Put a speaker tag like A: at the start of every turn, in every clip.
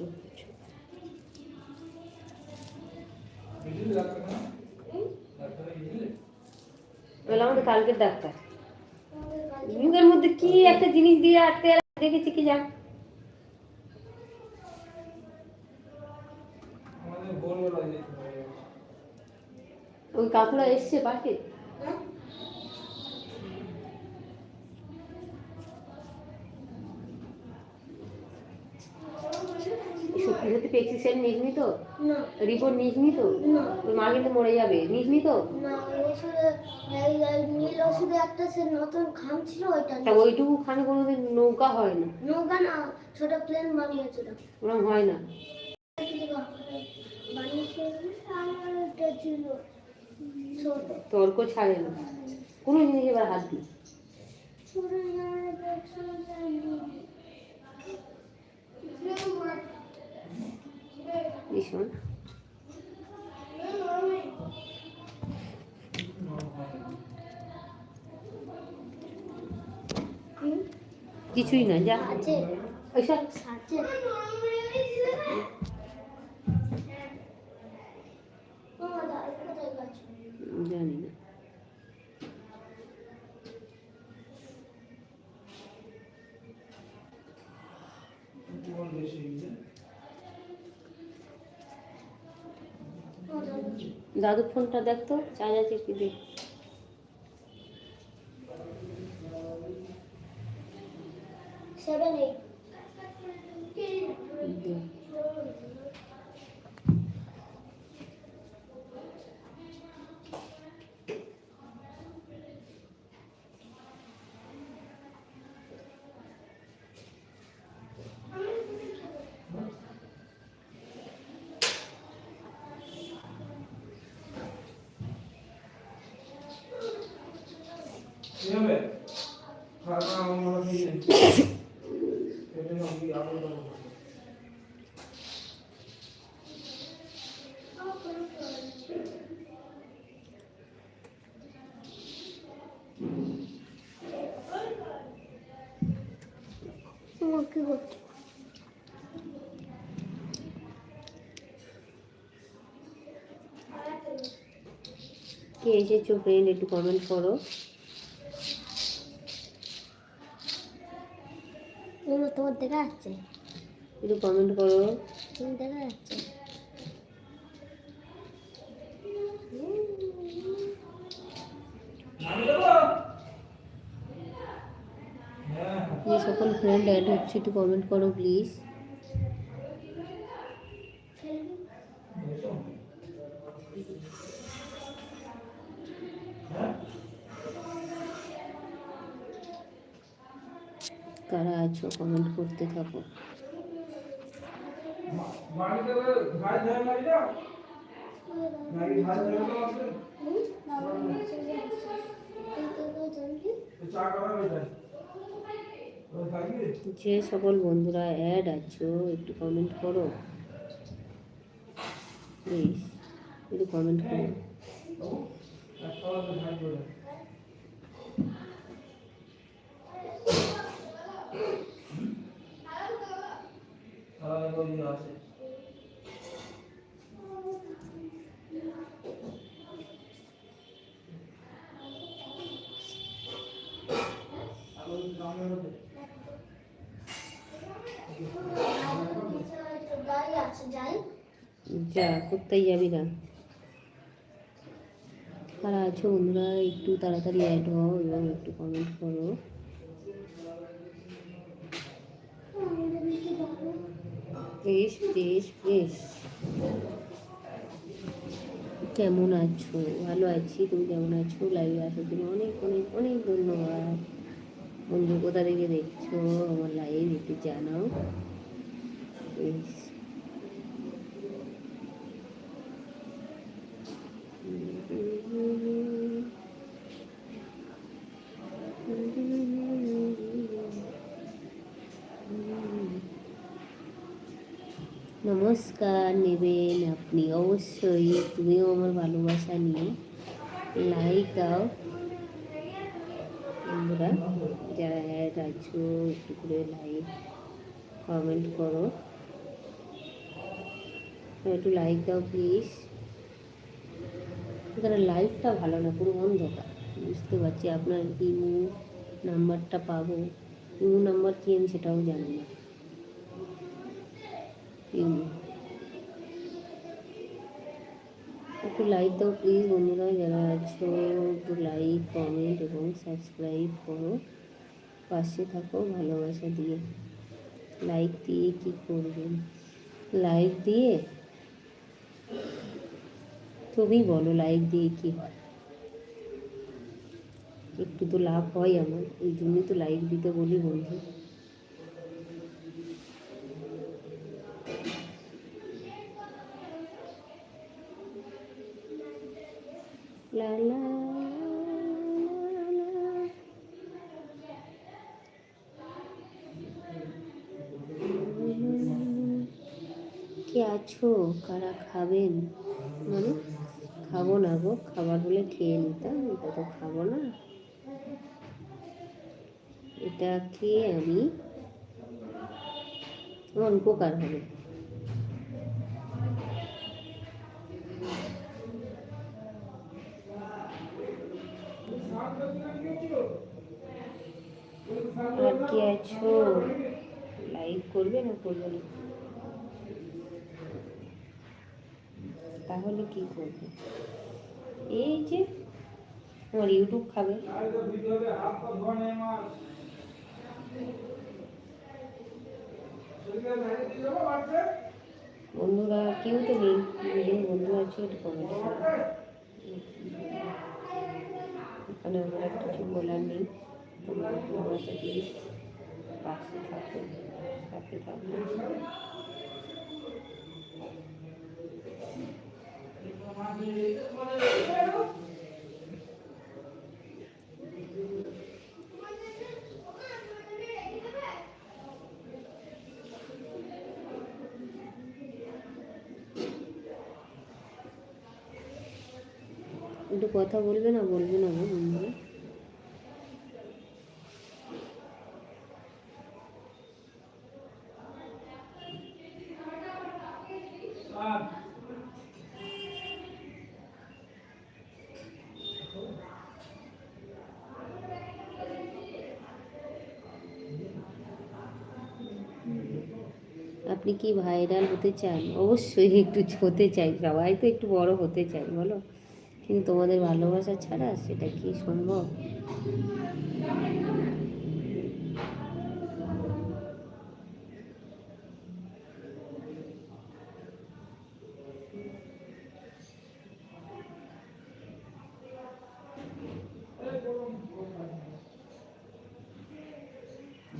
A: શું বলে আমাকে কালকের ডাক্তার মুখের মধ্যে কি একটা জিনিস দিয়ে আটকে দেখেছি কি
B: যা
A: ওই কাকুরা এসছে পাশে সত্যি সত্যি প্রেসক্রিপশন নিসনি তো?
C: না।
A: রিপোর্ট নিসনি তো?
C: না।
A: তোর মা কিন্তু মরে যাবে নিসনি তো?
C: না ওষুধে এই এই নীল ওষুধে একটা সে নতুন খাম ছিল ওইটা
A: তা ওইটুকু খানে কোনোদিন নৌকা হয় না?
C: নৌকা না ছোট প্লেন বানিয়েছিল।
A: ওরকম হয় না? তর্ক ছাড়ে না। কোনো জিনিস এবার হাত দিই
C: ছোট আমার একটা
A: ভীষণ কিছুই না যা
C: আছে
A: ওইসব দাদুর ফোনটা দেখতো চার্জ আছে কি দেখ
C: সেভেন এইট
B: কি হবে
C: কি করছ
A: কে এসেছ ফ্রেন্ড একটু কমেন্ট করো
C: তোমার দেখা যাচ্ছে?
A: একটু কমেন্ট করো।
C: তুমি দেখা যাচ্ছে?
A: সকল ফ্রেন্ড অ্যাড হচ্ছে একটু কমেন্ট করো প্লিজ
B: এসো হ্যাঁ
A: কারা আছো কমেন্ট করতে থাকো। যে সকল বন্ধুরা অ্যাড আছো, একটু কমেন্ট করো। প্লিজ একটু কমেন্ট করো।
B: ওই আছে।
A: যা, কোথায় যাবি না? কারা আছো বন্ধুরা, একটু তাড়াতাড়ি অ্যাড হও এবং একটু কমেন্ট করো। প্লিজ প্লিজ প্লিজ কেমন আছো? ভালো আছি। তুমি কেমন আছো? লাইভে আসার জন্য অনেক অনেক অনেক ধন্যবাদ। বন্ধু, কোথা থেকে দেখছ? আমার লাইভ একটু জানাও। প্লিজ নমস্কার নেবেন আপনি অবশ্যই তুমিও আমার ভালোবাসা নিয়ে লাইক দাও বন্ধুরা যারা অ্যাড আছো একটু করে লাইক কমেন্ট করো একটু লাইক দাও প্লিজ এখানে লাইফটা ভালো না পুরো অন্ধকার বুঝতে পারছি আপনার ইমো নাম্বারটা পাবো ইমো নাম্বার কি আমি সেটাও জানি না ইমো একটু লাইক দাও প্লিজ বন্ধুরা যারা আছো একটু লাইক কমেন্ট এবং সাবস্ক্রাইব করো। পাশে থাকো, ভালোবাসা দিয়ে। লাইক দিয়ে কি করবেন লাইক দিয়ে? তুমি বলো লাইক দিয়ে কি হয়? একটু তো লাভ হয় আমার, এই জন্যই তো লাইক দিতে বলি বন্ধু লা লা লা লা। কে আছো কারা খাবেন? মানে খাব না গো, খাবার হলে খেয়ে নিতাম, এটা তো খাব না। এটা খেয়ে আমি আমার উপকার হবে। আর কে আছো? লাইক করবে না করবে না? তাহলে কি করবে? এই যে আমার ইউটিউব খাবে। বন্ধুরা, কেউ তো নেই। দুজন বন্ধু আছে, একটু কমেন্ট এখানে আমার আর কিছু বলার নেই। তোমরা ভালোবাসা প্লিজ পাশে থাকো, সাথে থাকো। একটু কথা বলবে না বলবে না বন্ধুরা। আপনি কি ভাইরাল হতে চান? অবশ্যই একটু হতে চাই, সবাই তো একটু বড় হতে চাই বলো। কিন্তু তোমাদের ভালোবাসা ছাড়া সেটা কি সম্ভব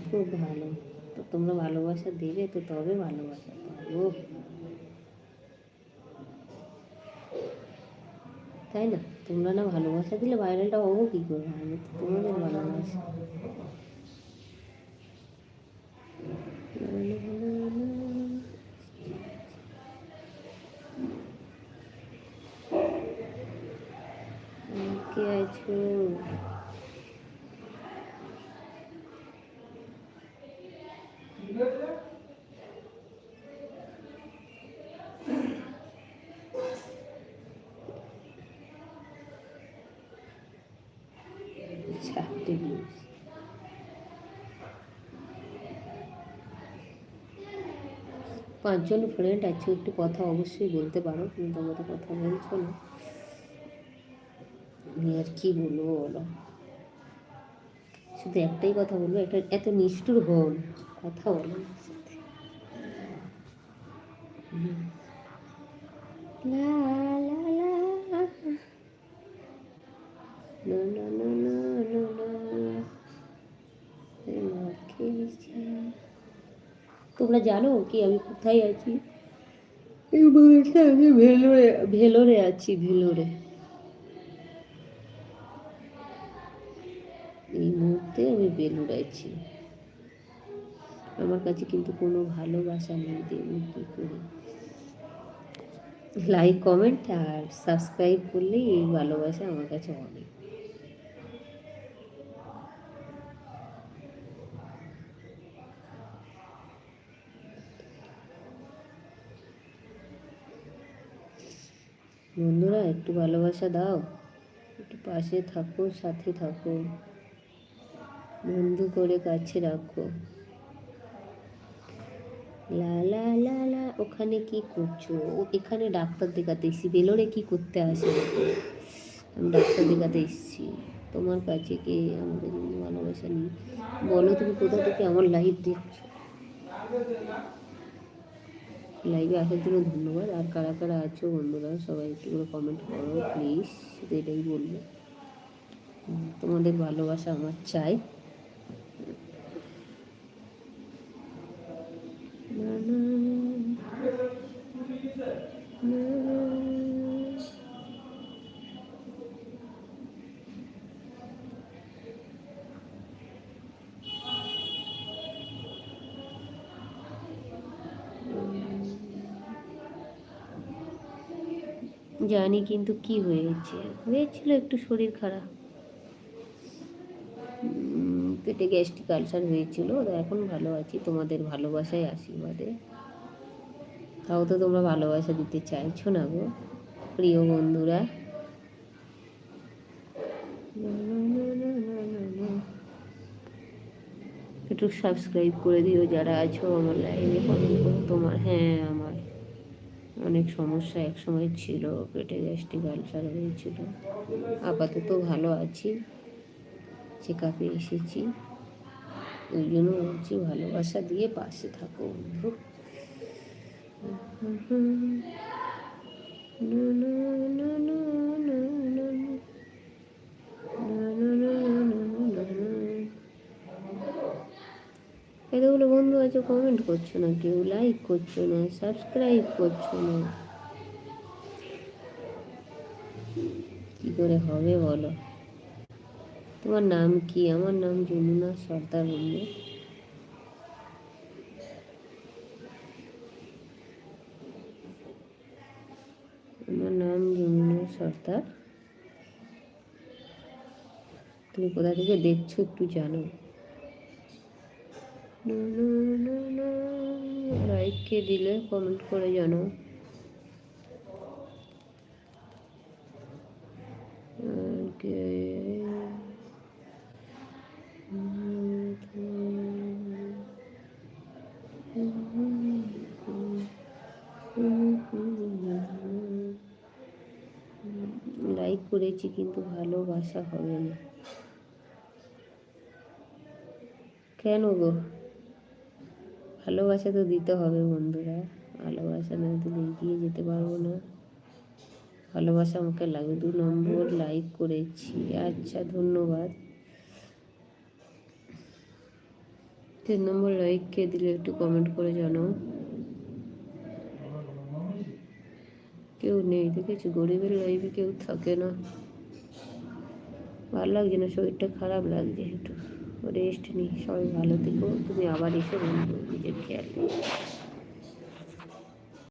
A: খুব ভালো তো তোমরা ভালোবাসা দেবে তো তবে ভালোবাসা পাবো তাই না তোমরা না ভালোবাসা দিলে ভাইরালটা হব কী করে আমি তো তোমাদের ভালোবাসা কে আছো চারটে views। পাঁচজন ফ্রেন্ড আছে, একটু কথা অবশ্যই বলতে পারো কিন্তু তো কথা বলছো না। আমি আর কি বলব বলো? শুধু একটাই কথা বলব, একটা এত নিষ্ঠুর হন। কথা বলো সাথে। লা লা লা তোমরা জানো কি আমি কোথায় আছি? এই আমি ভেলোরে ভেলোরে আছি, ভেলোরে। এই মুহূর্তে আমি বেলুড়ে আছি। আমার কাছে কিন্তু কোনো ভালোবাসা নেই দেবো কী করে। লাইক কমেন্ট আর সাবস্ক্রাইব করলেই এই ভালোবাসা আমার কাছে অনেক। বন্ধুরা, একটু ভালোবাসা দাও। একটু পাশে থাকো, সাথে থাকো। বন্ধু করে কাছে রাখো। লা ওখানে কি করছ? ও এখানে ডাক্তার দেখাতে এসেছি বেলোরে কি করতে আসে? আমি ডাক্তার দেখাতে এসছি। তোমার কাছে কি? আমাদের জন্য ভালোবাসা নেই। বলো তুমি কোথা থেকে আমার লাইভ দেখছ? লাইভে আসার জন্য ধন্যবাদ। আর কারা কারা আছো বন্ধুরা, সবাই একটু করে কমেন্ট করো প্লিজ এটাই বলব। তোমাদের ভালোবাসা আমার চাই না, না, না, না। জানি কিন্তু কি হয়েছে। হয়েছিল একটু শরীর খারাপ। পেটে গ্যাস্ট্রিক আলসার হয়েছিল এখন ভালো আছি, তোমাদের ভালোবাসায় আশীর্বাদে। তাও তো তোমরা ভালোবাসা দিতে চাইছো না গো, প্রিয় বন্ধুরা। একটু সাবস্ক্রাইব করে দিও যারা আছো আমার করো তোমার হ্যাঁ আমার অনেক সমস্যা এক সময় ছিল, পেটে গ্যাস্ট্রিক আলসার হয়েছিল। আপাতত ভালো আছি। চেক আপে এসেছি। ওই জন্য বলছি ভালোবাসা দিয়ে পাশে থাকো বন্ধু। এতগুলো বন্ধু আছে কমেন্ট করছ না কেউ লাইক করছ না সাবস্ক্রাইব করছ না। কি করে হবে বলো? তোমার নাম কি? আমার নাম যমুনা সর্দার বন্ধু। আমার নাম যমুনা সর্দার। তুমি কোথা থেকে দেখছ একটু জানো? লাইক কে দিলে কমেন্ট করে জানাও আর কে- লাইক করেছি কিন্তু ভালোবাসা হবে না। কেন গো? ভালোবাসা তো দিতে হবে বন্ধুরা। ভালোবাসা না দিলে এগিয়ে যেতে পারব না। ভালোবাসা আমাকে লাগে দু নম্বর লাইক করেছি। আচ্ছা ধন্যবাদ। তিন নম্বর লাইক কে দিলে একটু কমেন্ট করে জানো কেউ নেই দেখেছি, গরিবের লাইফে কেউ থাকে না। ভালো লাগছে না, শরীরটা খারাপ লাগছে একটু। রেস্ট নিই সবাই ভালো থেকো। তুমি আবার এসে বন্ধু, নিজের খেয়াল।